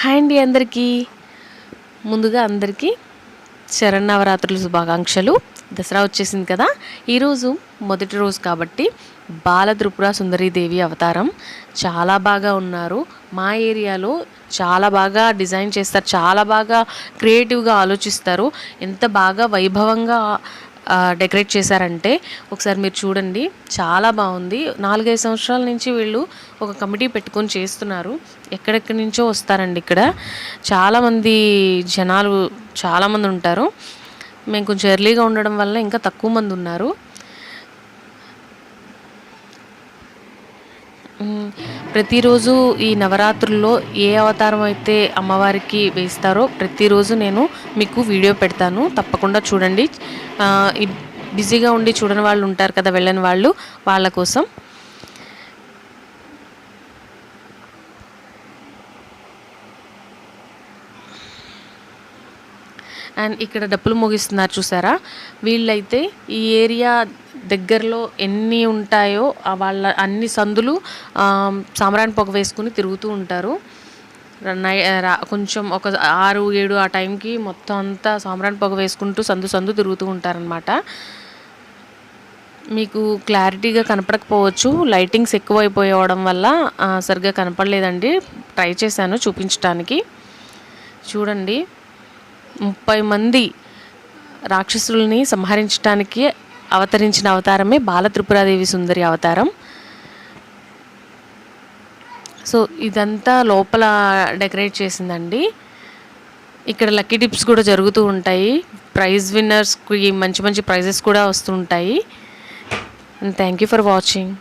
Hi అండి అందరికీ. ముందుగా అందరికీ శరన్నవరాత్రుల శుభాకాంక్షలు. దసరా వచ్చేసింది కదా. ఈరోజు మొదటి రోజు కాబట్టి బాల త్రిపుర సుందరీదేవి అవతారం చాలా బాగా ఉన్నారు. మా ఏరియాలో చాలా బాగా డిజైన్ చేస్తారు చాలా బాగా క్రియేటివ్గా ఆలోచిస్తారు. ఎంత బాగా వైభవంగా డెకరేట్ చేశారంటే ఒకసారి మీరు చూడండి. చాలా బాగుంది. నాలుగైదు సంవత్సరాల నుంచి వీళ్ళు ఒక కమిటీ పెట్టుకొని చేస్తున్నారు. ఎక్కడెక్కడి నుంచో వస్తారండి ఇక్కడ. చాలామంది జనాలు చాలామంది ఉంటారు. మేము కొంచెం ఎర్లీగా ఉండడం వల్ల ఇంకా తక్కువ మంది ఉన్నారు. ప్రతిరోజు ఈ నవరాత్రుల్లో ఏ అవతారం అయితే అమ్మవారికి వేస్తారో ప్రతిరోజు నేను మీకు వీడియో పెడతాను. తప్పకుండా చూడండి. బిజీగా ఉండి చూడని వాళ్ళు ఉంటారు కదా వెళ్ళని వాళ్ళు వాళ్ళ కోసం. అండ్ ఇక్కడ డప్పులు ముగిస్తున్నారు చూసారా? వీళ్ళైతే ఈ ఏరియా దగ్గరలో ఎన్ని ఉంటాయో వాళ్ళ అన్ని సందులు ఆ, పొగ వేసుకుని తిరుగుతూ ఉంటారు. నై కొంచెం ఒక ఆరు ఏడు ఆ టైంకి మొత్తం అంతా సాంబ్రాణి పొగ వేసుకుంటూ సందు సందు తిరుగుతూ ఉంటారనమాట మీకు క్లారిటీగా కనపడకపోవచ్చు. లైటింగ్స్ ఎక్కువైపోవడం వల్ల సరిగ్గా కనపడలేదండి. ట్రై చేశాను చూపించడానికి చూడండి. ముప్పై మంది రాక్షసుల్ని సంహరించడానికి అవతరించిన అవతారమే బాలత్రిపురాదేవి సుందరి అవతారం. సో ఇదంతా లోపల డెకరేట్ చేసిందండి. ఇక్కడ లక్కీ టిప్స్ కూడా జరుగుతూ ఉంటాయి. ప్రైజ్ విన్నర్స్కి మంచి మంచి ప్రైజెస్ కూడా వస్తుంటాయి and thank you for watching.